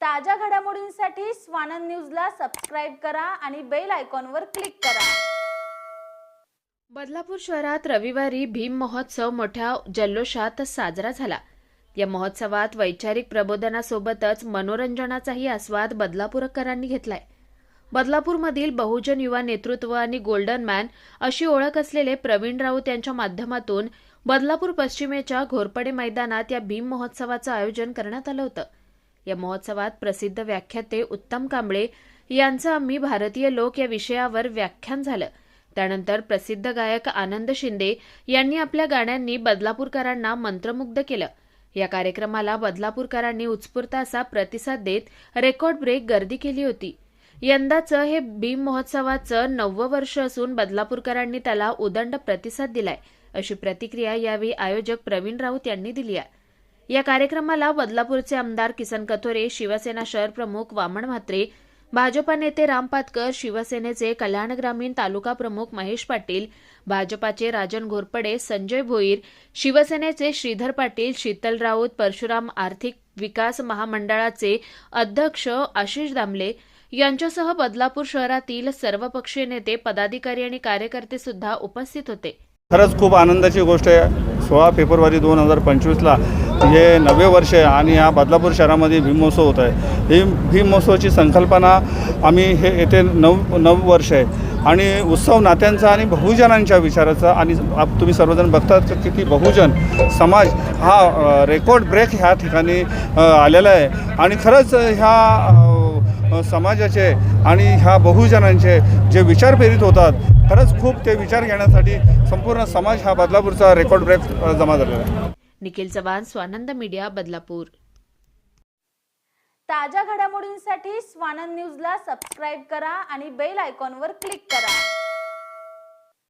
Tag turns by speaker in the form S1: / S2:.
S1: ताज्या घडामोडींसाठी स्वानंद न्यूजला सबस्क्राईब करा आणि बेल आयकॉनवर क्लिक करा.
S2: बदलापूर शहरात रविवारी भीम महोत्सव मोठ्या जल्लोषात साजरा झाला. या महोत्सवात वैचारिक प्रबोधनासोबतच मनोरंजनाचाही आस्वाद बदलापूरकरांनी घेतलाय. बदलापूरमधील बहुजन युवा नेतृत्व आणि गोल्डन मॅन अशी ओळख असलेले प्रवीण राऊत यांच्या माध्यमातून बदलापूर पश्चिमेच्या घोरपडे मैदानात या भीम महोत्सवाचं आयोजन करण्यात आलं होतं. या महोत्सवात प्रसिद्ध व्याख्याते उत्तम कांबळे यांचं आम्ही भारतीय लोक या विषयावर व्याख्यान झालं. त्यानंतर प्रसिद्ध गायक आनंद शिंदे यांनी आपल्या गाण्यांनी बदलापूरकरांना मंत्रमुग्ध केलं. या कार्यक्रमाला बदलापूरकरांनी उत्स्फूर्त असा प्रतिसाद देत रेकॉर्ड ब्रेक गर्दी केली होती. यंदाचं हे भीम महोत्सवाचं नववं वर्ष असून बदलापूरकरांनी त्याला उदंड प्रतिसाद दिलाय अशी प्रतिक्रिया यावेळी आयोजक प्रवीण राऊत यांनी दिली आहे. या कार्यक्रमाला बदलापूरचे आमदार किसन कथोरे शिवसेना शहर प्रमुख वामन म्हात्रे भाजपा नेते राम पातकर शिवसेनेचे कल्याण ग्रामीण तालुका प्रमुख महेश पाटील भाजपाचे राजन घोरपडे संजय भोईर शिवसेनेचे श्रीधर पाटील शीतल राऊत परशुराम आर्थिक विकास महामंडळाचे अध्यक्ष आशिष दामले यांच्यासह बदलापूर शहरातील सर्वपक्षीय नेते पदाधिकारी आणि कार्यकर्ते सुद्धा उपस्थित होते.
S3: खरंच खूप आनंदाची गोष्ट आहे. सोळा फेब्रुवारी दोन हजार पंचवीसला हे नवे वर्ष आहे आणि या बदलापूर शहरामध्ये भीमोत्सव होत आहे. ही भीमोत्सवाची संकल्पना आम्ही हे येथे नऊ नऊ वर्ष आहे. आणि उत्सव नात्यांचा आणि बहुजनांच्या विचाराचा आणि आप तुम्ही सर्वजण बघतात की किती बहुजन समाज हा रेकॉर्ड ब्रेक ह्या ठिकाणी आलेला आहे. आणि खरंच ह्या समाजाचे आणि ह्या बहुजनांचे जे विचार प्रेरित होतात खरंच खूप ते विचार घेण्यासाठी संपूर्ण समाज हा बदलापूरचा रेकॉर्ड ब्रेक जमा झालेला आहे.
S2: निखिल चव्हाण स्वानंद मीडिया बदलापूर.
S1: ताज्या घडामोडींसाठी स्वानंद न्यूजला सबस्क्राईब करा आणि बेल आयकॉनवर क्लिक करा.